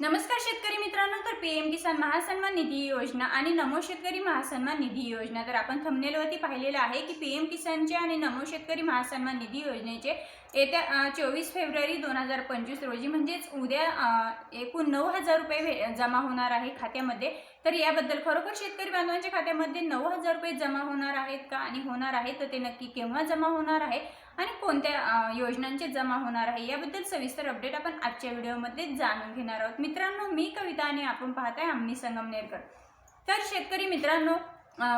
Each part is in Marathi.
नमस्कार शेतकरी मित्रांनो तर पी एम किसान महासन्मान निधी योजना आणि नमो शेतकरी महासन्मान निधी योजना. तर आपण थंबनेलवरती पाहिलेलं आहे की पी एम किसानचे आणि नमो शेतकरी महासन्मान निधी योजनेचे येत्या चोवीस फेब्रुवारी दोन हजार पंचवीस रोजी म्हणजेच उद्या एकूण नऊ हजार रुपये भे- जमा होणार आहे खात्यामध्ये. तर याबद्दल खरोखर शेतकरी बांधवांच्या खात्यामध्ये नऊ हजार रुपये जमा होणार आहेत का आणि होणार आहे तर ते नक्की केव्हा जमा होणार आहे आणि कोणत्या योजनांचे जमा होणार आहे याबद्दल सविस्तर अपडेट आपण आजच्या व्हिडिओमध्ये जाणून घेणार आहोत. मित्रांनो मी कविता आणि आपण पाहताय आम्ही संगमनेरकर तर शेतकरी मित्रांनो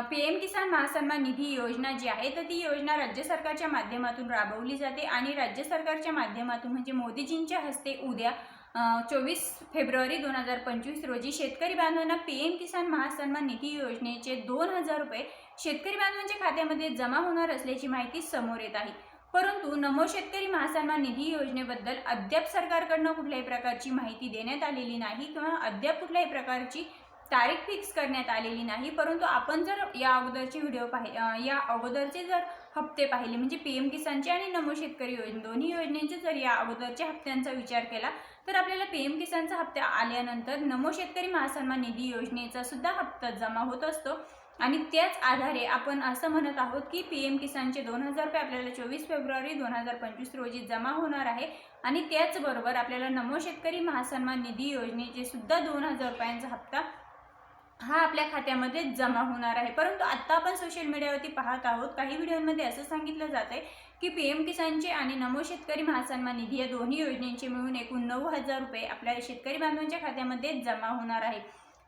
पी एम किसान महासन्मान निधी योजना जी आहे तर ती योजना राज्य सरकारच्या माध्यमातून राबवली जाते आणि राज्य सरकारच्या माध्यमातून म्हणजे मोदीजींच्या हस्ते उद्या चोवीस फेब्रुवारी दोन हजार पंचवीस रोजी शेतकरी बांधवांना पी एम किसान महासन्मान निधी योजनेचे दोन हजार रुपये शेतकरी बांधवांच्या खात्यामध्ये जमा होणार असल्याची माहिती समोर येत आहे. परंतु नमो शेतकरी महासन्मान निधी योजनेबद्दल अद्याप सरकारकडनं कुठल्याही प्रकारची माहिती देण्यात आलेली नाही किंवा अद्याप कुठल्याही प्रकारची तारीख फिक्स करण्यात आलेली नाही. परंतु आपण जर या अगोदरचे व्हिडिओ पाहि या अगोदरचे जर हप्ते पाहिले. म्हणजे पी एम किसानचे आणि नमो शेतकरी योजना दोन्ही योजनेचे जर या अगोदरच्या हप्त्यांचा विचार केला तर आपल्याला पी एम किसानचा हप्ता आल्यानंतर नमो शेतकरी महासन्मान निधी योजनेचा सुद्धा हप्ता जमा होत असतो. आणि त्याच आधारे आपण असं म्हणत आहोत की पी एम किसानचे दोन हजार रुपये आपल्याला चोवीस फेब्रुवारी दोन हजार पंचवीस रोजी जमा होणार आहे. आणि त्याचबरोबर आपल्याला नमो शेतकरी महासन्मान निधी योजनेचे सुद्धा दोन हजार रुपयांचा हप्ता हा आपल्या खात्यामध्ये जमा होणार आहे. परंतु आत्ता आपण सोशल मीडियावरती पाहत आहोत काही व्हिडिओमध्ये असं सांगितलं जात आहे की पी एम किसानचे आणि नमो शेतकरी महासन्मान निधी या दोन्ही योजनेचे मिळून एकूण नऊ हजार रुपये आपल्या शेतकरी बांधवांच्या खात्यामध्ये जमा होणार आहे.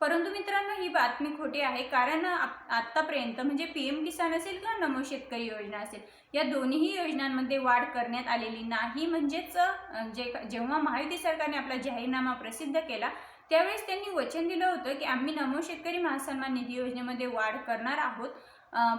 परंतु मित्रांनो ही बातमी खोटी आहे. कारण आप- आत्तापर्यंत म्हणजे पी एम किसान असेल किंवा नमो शेतकरी योजना असेल या दोन्ही योजनांमध्ये वाढ करण्यात आलेली नाही. म्हणजेच जे जेव्हा महायुती सरकारने आपला जाहीरनामा प्रसिद्ध केला त्यावेळेस त्यांनी वचन दिलं होतं की आम्ही नमो शेतकरी महासन्मान निधी योजनेमध्ये वाढ करणार आहोत.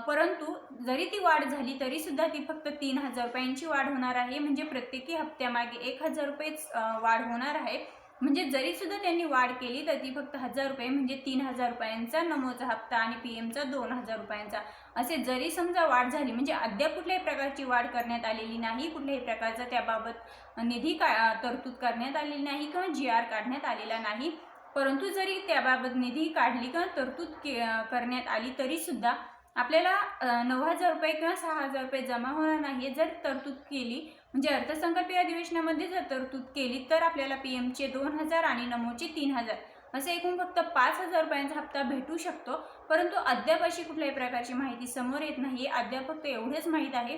परंतु जरी ती वाढ झाली तरी सुद्धा ती फक्त तीन हजार रुपयांची वाढ होणार आहे. म्हणजे प्रत्येकी हप्त्यामागे एक हजार रुपयेच वाढ होणार आहे. म्हणजे जरी सुद्धा त्यांनी वाढ केली तर ती फक्त हजार रुपये म्हणजे तीन हजार रुपयांचा नमोचा हप्ता आणि पी एमचा दोन हजार रुपयांचा. असे जरी समजा वाढ झाली म्हणजे अद्याप कुठल्याही प्रकारची वाढ करण्यात आलेली नाही कुठल्याही प्रकारचा त्याबाबत निधी का तरतूद करण्यात आलेली नाही किंवा जी आर काढण्यात आलेला नाही. परंतु जरी त्याबाबत निधी काढली किंवा तरतूद के करण्यात आली तरीसुद्धा आपल्याला नऊ हजार रुपये किंवा सहा हजार रुपये जमा होणार नाही जर तरतूद केली म्हणजे अर्थसंकल्पीय अधिवेशनामध्ये जर तरतूद केली तर आपल्याला पी एमचे दोन हजार आणि नमोचे तीन हजार असे एकूण फक्त पाच हजार रुपयांचा हप्ता भेटू शकतो. परंतु अद्याप अशी कुठल्याही प्रकारची माहिती समोर येत नाही अद्याप फक्त एवढेच माहीत आहे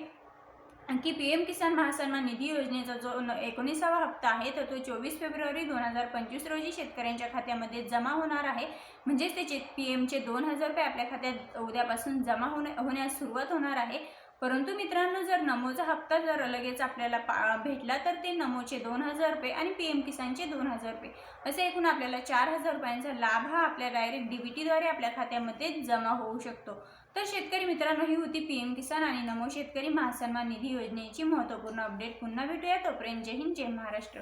की पी एम किसान महासन्मान निधी योजनेचा जो एकोणीसावा हप्ता आहे तर तो चोवीस फेब्रुवारी दोन हजार पंचवीस रोजी शेतकऱ्यांच्या खात्यामध्ये जमा होणार आहे. म्हणजेच त्याचे पी एमचे दोन हजार रुपये आपल्या खात्यात उद्यापासून जमा होण्या होण्यास सुरुवात होणार आहे. परंतु मित्रांनो जर नमोचा हप्ता जर लगेच आपल्याला पा भेटला तर ते नमोचे दोन हजार रुपये आणि पी एम किसानचे दोन हजार रुपये. असे एकूण आपल्याला चार हजार रुपयांचा लाभ हा आपल्या डायरेक्ट डी बी टीद्वारे आपल्या खात्यामध्ये जमा होऊ शकतो. तर शेतकरी मित्रांनो ही होती पी एम किसान आणि नमो शेतकरी महासन्मान निधी योजनेची महत्त्वपूर्ण अपडेट पुन्हा भेटूया. तोपर्यंत जय हिंद जय महाराष्ट्र.